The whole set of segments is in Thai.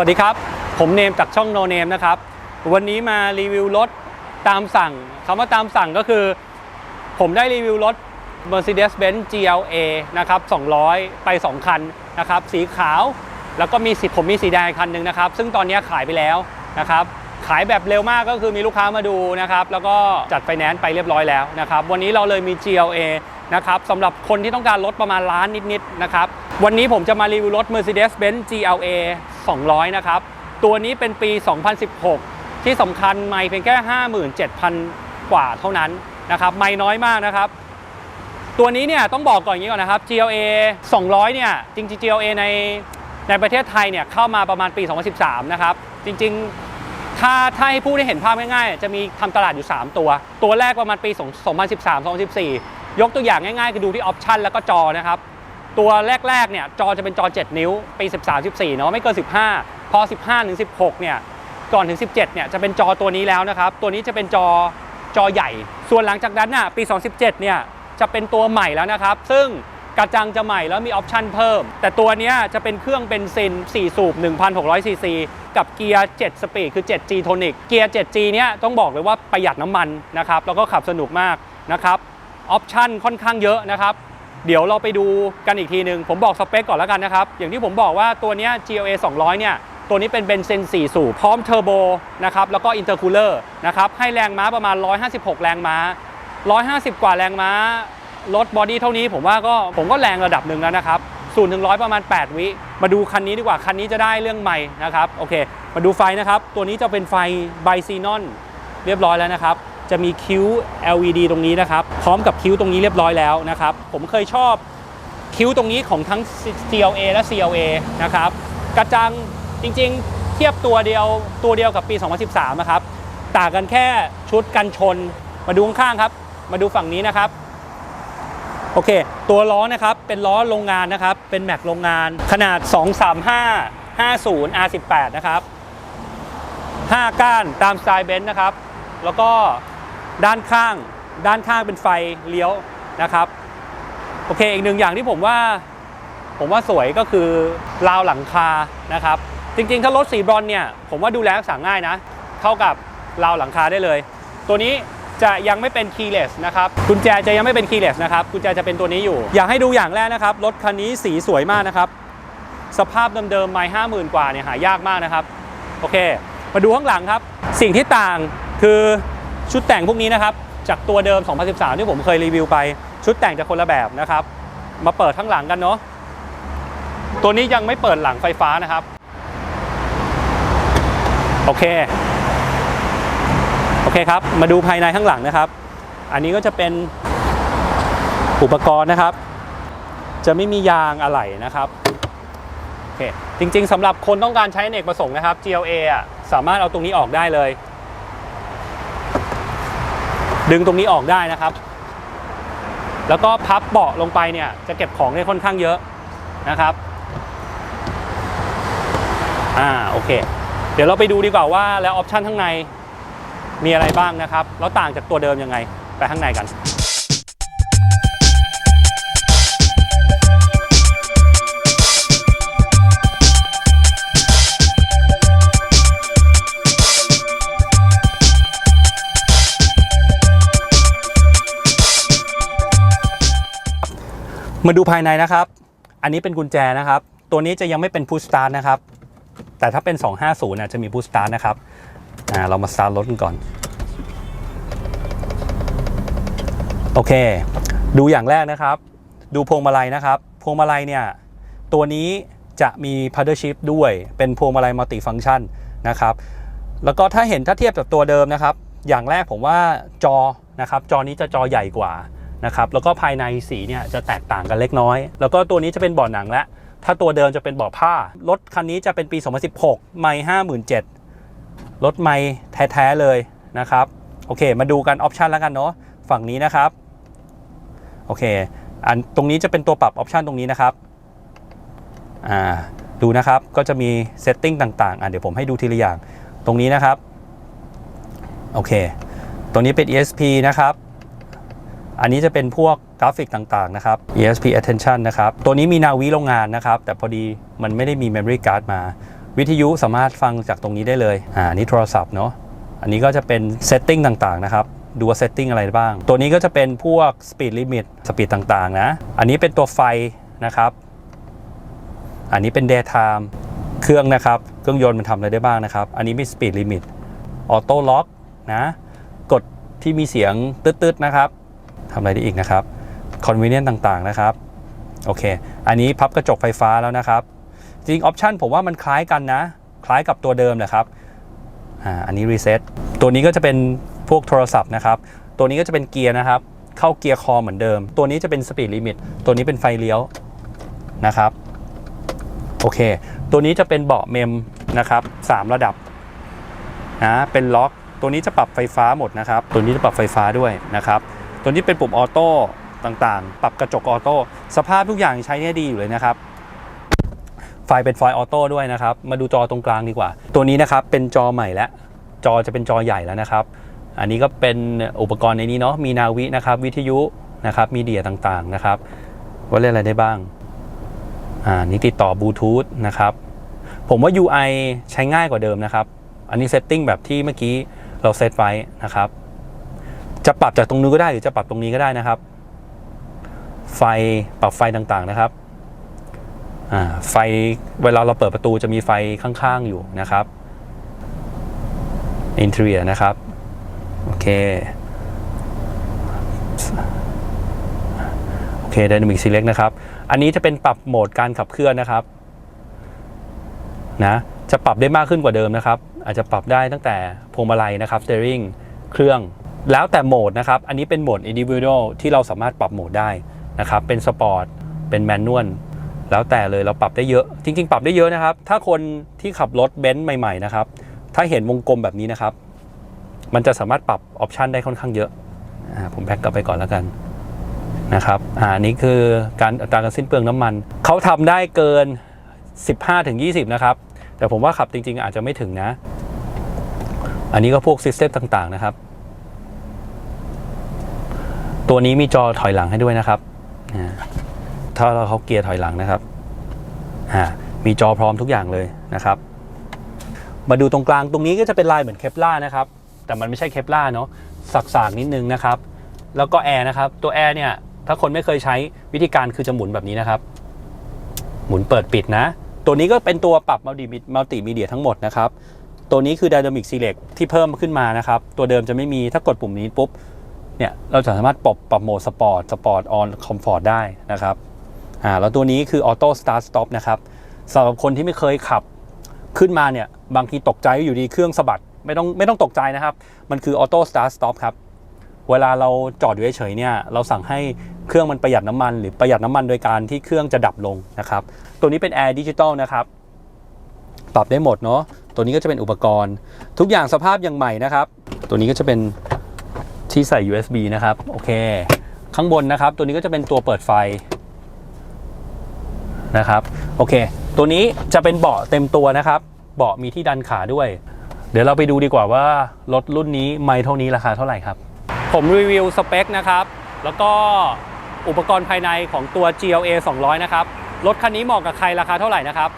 สวัสดีครับ ผมเนมจากช่อง No Name นะครับ วันนี้มารีวิวรถตามสั่งคำว่าตามสั่งก็คือ ผมได้รีวิวรถ Mercedes-Benz GLA นะครับ 200 ไป 2 คันนะครับ สีขาวแล้วก็มีสีผมมีสีแดงคันหนึ่งนะครับ ซึ่งตอนนี้ขายไปแล้วนะครับ ขายแบบเร็วมากก็คือมีลูกค้ามาดูนะครับ แล้วก็จัดไฟแนนซ์ไปเรียบร้อยแล้วนะครับ วันนี้เราเลยมี GLA นะครับสำหที่คนที่ต้องการรถประมาณล้านนิดๆนะครับวันนี้ผมจะมารีวิวรถ Mercedes-Benz GLA 200 นะครับตัวนี้เป็นปี 2016 ที่สำคัญไม่เพียงแค่ 57,000 กว่าเท่านั้นนะครับไม่น้อยมากนะครับ ตัวนี้เนี่ยต้องบอกก่อนอย่างนี้ก่อนนะครับ GLA 200 เนี่ยจริงๆ GLA ในในประเทศไทยเนี่ยเข้ามาประมาณปี 2013 นะครับ จริงๆ ถ้าถ้าให้ผู้ได้เห็นภาพง่ายๆ จะมีทำตลาดอยู่ 3 ตัว ตัวแรกประมาณปี 2013-2014 ยกตัวอย่างง่ายๆ คือดูที่ออปชันแล้วก็จอนะครับ ตัวแรกๆเนี่ยจอจะเป็นจอ 7 นิ้ว ปี 13-14 เนาะไม่เกิน 15 พอ 15ถึง16 เนี่ยก่อนถึง 17 เนี่ยจะเป็นจอตัวนี้แล้วนะครับ ตัวนี้จะเป็นจอจอใหญ่ ส่วนหลังจากนั้นน่ะปี 2017 เนี่ยจะเป็นตัวใหม่แล้วนะครับ ซึ่งกระจังจะใหม่แล้วมีออปชันเพิ่ม แต่ตัวเนี้ยจะเป็นเครื่องเบนซิน 4 สูบ 1,600 ซีซี กับเกียร์ 7 สปีด คือ 7G Tonic เกียร์ 7G เนี้ยต้องบอกเลยว่าประหยัดน้ำมันนะครับ แล้วก็ขับสนุกมากนะครับ ออปชันค่อนข้างเยอะนะครับ เดี๋ยวเราไปดูกันอีกทีหนึ่งผมบอกสเปคก่อนแล้วกันนะครับ อย่างที่ผมบอกว่าตัวนี้ GLA 200 เนี่ย ตัวนี้เป็นเบนซิน4 สูบพร้อมเทอร์โบนะครับ แล้วก็อินเตอร์คูลเลอร์นะครับ ให้แรงม้าประมาณ 156 แรงม้า 150 กว่าแรงม้ารถบอดี้เท่านี้ผมว่าก็ผมก็แรงระดับหนึ่งแล้วนะครับศูนย์ถึงร้อยประมาณ 8 วิ มาดูคันนี้ดีกว่า คันนี้จะได้เรื่องใหม่นะครับ โอเค มาดูไฟนะครับ ตัวนี้จะเป็นไฟไบซีนอนเรียบร้อยแล้วนะครับ จะมีคิ้ว LED ตรงนี้นะครับ พร้อมกับคิ้วตรงนี้เรียบร้อยแล้วนะครับ ผมเคยชอบคิ้วตรงนี้ของทั้ง CLA และ CLA นะครับ กระจังจริงๆ เทียบตัวเดียวตัวเดียวกับปี 2013 นะครับ ต่างกันแค่ชุดกันชน มาดูข้างๆครับ มาดูฝั่งนี้นะครับ โอเค ตัวล้อนะครับ เป็นล้อโรงงานนะครับ เป็นแม็กโรงงาน ขนาด 235 50 R18 นะครับ 5 ก้านตามสไตล์เบนซ์นะครับ แล้วก็ ด้านข้าง ด้านข้างเป็นไฟเลี้ยวนะครับ โอเคอีกหนึ่งอย่างที่ผมว่าผมว่าสวยก็คือราวหลังคานะครับ จริงๆ ถ้ารถสีบรอนเนี่ยผมว่าดูแลรักษาง่ายนะ เข้ากับราวหลังคาได้เลย ตัวนี้จะยังไม่เป็น keyless นะครับกุญแจจะยังไม่เป็น keyless นะครับกุญแจจะเป็นตัวนี้อยู่ อยากให้ดูอย่างแรกนะครับ รถคันนี้สีสวยมากนะครับ สภาพเดิมๆไม่ห้าหมื่นกว่าเนี่ยหายากมากนะครับ โอเค มาดูข้างหลังครับ สิ่งที่ต่างคือ ชุดแต่งพวกนี้นะครับ จากตัวเดิม 2013 ที่ผมเคยรีวิวไป ชุดแต่งจะคนละแบบนะครับ มาเปิดข้างหลังกันเนาะตัวนี้ยังไม่เปิดหลังไฟฟ้านะครับ โอเค โอเคครับ มาดูภายในข้างหลังนะครับ อันนี้ก็จะเป็นอุปกรณ์นะครับ จะไม่มียางอะไหล่นะครับโอเคจริงๆสำหรับคนต้องการใช้ในเอกประสงค์นะครับ GLA สามารถเอาตรงนี้ออกได้เลย ดึงตรงนี้ออกได้นะครับ แล้วก็พับเบาะลงไปเนี่ยจะเก็บของได้ค่อนข้างเยอะนะครับอ่าโอเค เดี๋ยวเราไปดูดีกว่าว่าแล้วออปชันข้างในมีอะไรบ้างนะครับ แล้วต่างจากตัวเดิมยังไง ไปข้างในกัน มาดูภายในนะครับ อันนี้เป็นกุญแจนะครับ ตัวนี้จะยังไม่เป็นพุชสตาร์ทนะครับ แต่ถ้าเป็น 250นะจะมีพุชสตาร์ทนะครับเรามาสตาร์ทรถกันก่อน โอเค ดูอย่างแรกนะครับ ดูพวงมาลัยนะครับ พวงมาลัยเนี่ย ตัวนี้จะมี paddle shift ด้วย เป็นพวงมาลัยมัลติฟังชันนะครับ แล้วก็ถ้าเห็นถ้าเทียบกับตัวเดิมนะครับ อย่างแรกผมว่าจอนะครับ จอนี้จะจอใหญ่กว่า นะครับแล้วก็ภายในสีเนี่ยจะแตกต่างกันเล็กน้อย แล้วก็ตัวนี้จะเป็นเบาะหนังและ ถ้าตัวเดิมจะเป็นเบาะผ้ารถคันนี้จะเป็นปี 2016 ไม่57,000รถไม่แท้ๆเลยนะครับโอเค มาดูกันออปชันแล้วกันเนาะฝั่งนี้นะครับโอเคอันตรงนี้จะเป็นตัวปรับออปชันตรงนี้นะครับอ่าดูนะครับก็จะมีเซตติ้งต่างๆอะเดี๋ยวผมให้ดูทีละอย่างตรงนี้นะครับโอเค ตรงนี้เป็น ESP นะครับ อันนี้จะเป็นพวกกราฟิกต่างๆนะครับ ESP attention นะครับ ตัวนี้มีนาวิโรงงานนะครับ แต่พอดีมันไม่ได้มี memory card มา วิทยุสามารถฟังจากตรงนี้ได้เลยอ่านี้โทรศัพท์เนาะอันนี้ก็จะเป็นเซตติ้งต่างๆนะครับดูว่าเซตติ้งอะไรบ้าง ตัวนี้ก็จะเป็นพวก Speed Limit สปีดต่างๆ นะ อันนี้เป็นตัวไฟนะครับ อันนี้เป็น Daytime เครื่องนะครับ เครื่องยนต์มันทำอะไรได้บ้างนะครับ อันนี้มี Speed Limit Auto Lock นะ กดที่มีเสียงตืดๆนะครับ ทำอะไรได้อีกนะครับ Convenience ต่างๆนะครับโอเค อันนี้พับกระจกไฟฟ้าแล้วนะครับ จริงออปชันผมว่ามันคล้ายกันนะ คล้ายกับตัวเดิมแหละครับอ่าอันนี้รีเซ็ตตัวนี้ก็จะเป็นพวกโทรศัพท์นะครับ ตัวนี้ก็จะเป็นเกียร์นะครับ เข้าเกียร์คอเหมือนเดิม ตัวนี้จะเป็นสปีดลิมิตตัวนี้เป็นไฟเลี้ยวนะครับโอเค ตัวนี้จะเป็นเบาะเมมนะครับสามระดับนะเป็นล็อก ตัวนี้จะปรับไฟฟ้าหมดนะครับ ตัวนี้จะปรับไฟฟ้าด้วยนะครับ ตัวนี้เป็นปุ่มออโต้ต่างๆ ปรับกระจกออโต้ สภาพทุกอย่างใช้ได้ดีอยู่เลยนะครับ ไฟเป็นไฟออโต้ด้วยนะครับ มาดูจอตรงกลางดีกว่า ตัวนี้นะครับเป็นจอใหม่แล้วจอจะเป็นจอใหญ่แล้วนะครับ อันนี้ก็เป็นอุปกรณ์ในนี้เนาะ มีนาวินะครับ วิทยุนะครับ มีเดียต่างๆนะครับ ว่าเล่นอะไรได้บ้าง อ่า นี่ติดต่อบลูทูธนะครับ ผมว่า UI ใช้ง่ายกว่าเดิมนะครับ อันนี้เซตติ้งแบบที่เมื่อกี้เราเซตไว้นะครับ จะปรับจากตรงนู้นก็ได้หรือจะปรับตรงนี้ก็ได้นะครับ ไฟปรับไฟต่างๆนะครับไฟเวลาเราเปิดประตูจะมีไฟข้างๆอยู่นะครับอินเท i รียนะครับ โอเค โอเค Dynamic Select นะครับ อันนี้จะเป็นปรับโหมดการขับเคลื่อนนะครับนะจะปรับได้มากขึ้นกว่าเดิมนะครับ อาจจะปรับได้ตั้งแต่พวงมาลัยนะครับ steering เครื่อง แล้วแต่โหมดนะครับ อันนี้เป็นโหมด individual ที่เราสามารถปรับโหมดได้นะครับ เป็นสปอร์ต เป็นแมนนวล แล้วแต่เลยเราปรับได้เยอะ จริง ๆ ปรับได้เยอะนะครับ ถ้าคนที่ขับรถเบนซ์ใหม่ๆนะครับ ถ้าเห็นวงกลมแบบนี้นะครับ มันจะสามารถปรับออปชันได้ค่อนข้างเยอะ ผมแบ็กกลับไปก่อนแล้วกันนะครับอ่าอันนี้คือการอัตราการสิ้นเปลืองน้ำมัน เขาทำได้เกิน 15-20 นะครับ แต่ผมว่าขับจริง ๆ อาจจะไม่ถึงนะ อันนี้ก็พวกซิสเต็มต่าง ๆ นะครับ ตัวนี้มีจอถอยหลังให้ด้วยนะครับ ถ้าเราเขาเกียร์ถอยหลังนะครับ มีจอพร้อมทุกอย่างเลยนะครับ มาดูตรงกลางตรงนี้ก็จะเป็นลายเหมือนเคปล่านะครับ แต่มันไม่ใช่เคปล่าเนาะ สักๆนิดนึงนะครับ แล้วก็แอร์นะครับ ตัวแอร์เนี่ย ถ้าคนไม่เคยใช้วิธีการคือจะหมุนแบบนี้นะครับ หมุนเปิดปิดนะ ตัวนี้ก็เป็นตัวปรับมัลติมัลติมีเดียทั้งหมดนะครับ ตัวนี้คือ Dynamic Select ที่เพิ่มขึ้นมานะครับ ตัวเดิมจะไม่มี ถ้ากดปุ่มนี้ปุ๊บ เนี่ยเราจะสามารถปรับปรับโหมดสปอร์ตสปอร์ตออนคอมฟอร์ตได้นะครับอ่าแล้วตัวนี้คือ Auto Start Stop นะครับสำหรับคนที่ไม่เคยขับขึ้นมาเนี่ยบางทีตกใจอยู่ดีเครื่องสะบัดไม่ต้องไม่ต้องตกใจนะครับ มันคือ Auto Start Stop ครับ เวลาเราจอดอยู่เฉยๆเนี่ยเราสั่งให้เครื่องมันประหยัดน้ำมัน หรือประหยัดน้ำมันโดยการที่เครื่องจะดับลงนะครับ ตัวนี้เป็น Air Digital นะครับ ปรับได้หมดเนาะตัวนี้ก็จะเป็นอุปกรณ์ ทุกอย่างสภาพอย่างใหม่นะครับ ตัวนี้ก็จะเป็น ที่ใส่ USB นะครับ โอเค ข้างบนนะครับ ตัวนี้ก็จะเป็นตัวเปิดไฟนะครับ โอเค ตัวนี้จะเป็นเบาะเต็มตัวนะครับ เบาะมีที่ดันขาด้วย เดี๋ยวเราไปดูดีกว่าว่ารถรุ่นนี้ไม่เท่านี้ราคาเท่าไหร่ครับ ผมรีวิวสเปคนะครับ แล้วก็อุปกรณ์ภายในของตัว GLA 200 นะครับ รถคันนี้เหมาะกับใครราคาเท่าไหร่นะครับ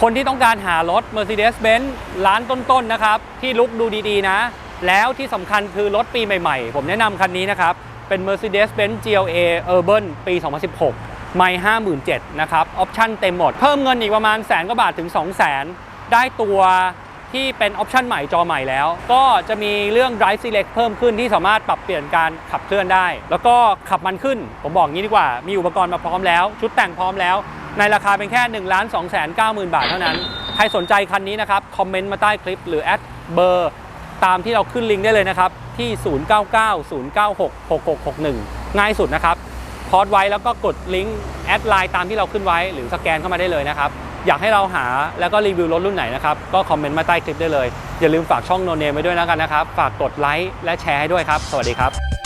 คนที่ต้องการหารถ Mercedes-Benz ร้านต้นๆนะครับ ที่ลุกดูดีๆนะ แล้วที่สำคัญคือรถปีใหม่ๆ ผมแนะนำคันนี้นะครับ เป็น Mercedes-Benz GLA Urban ปี 2016 ไม่57,000นะครับ ออปชั่นเต็มหมด เพิ่มเงินอีกประมาณแสนกว่าบาทถึง 200,000 ได้ตัวที่เป็นออปชันใหม่จอใหม่แล้ว ก็จะมีเรื่อง Drive Select เพิ่มขึ้นที่สามารถปรับเปลี่ยนการขับเคลื่อนได้ แล้วก็ขับมันขึ้น ผมบอกงี้ดีกว่า มีอุปกรณ์มาพร้อมแล้ว ชุดแต่งพร้อมแล้ว ในราคาเป็นแค่ 1 2 9 0 0 0 0 บาทเท่านั้น ใครสนใจคันนี้นะครับ คอมเมนต์มาใต้คลิปหรือแอดเบอร์ ตามที่เราขึ้นลิงก์ได้เลยนะครับ ที่ 0990966661 ง่ายสุดนะครับพอดไว้แล้วก็กดลิงก์แอดไลน์ตามที่เราขึ้นไว้หรือสแกนเข้ามาได้เลยนะครับ อยากให้เราหาแล้วก็รีวิวรถรุ่นไหนนะครับ ก็คอมเมนต์มาใต้คลิปได้เลย อย่าลืมฝากช่องโนเนมไว้ด้วยแล้วกันนะครับ ฝากกดไลค์และแชร์ให้ด้วยครับ สวัสดีครับ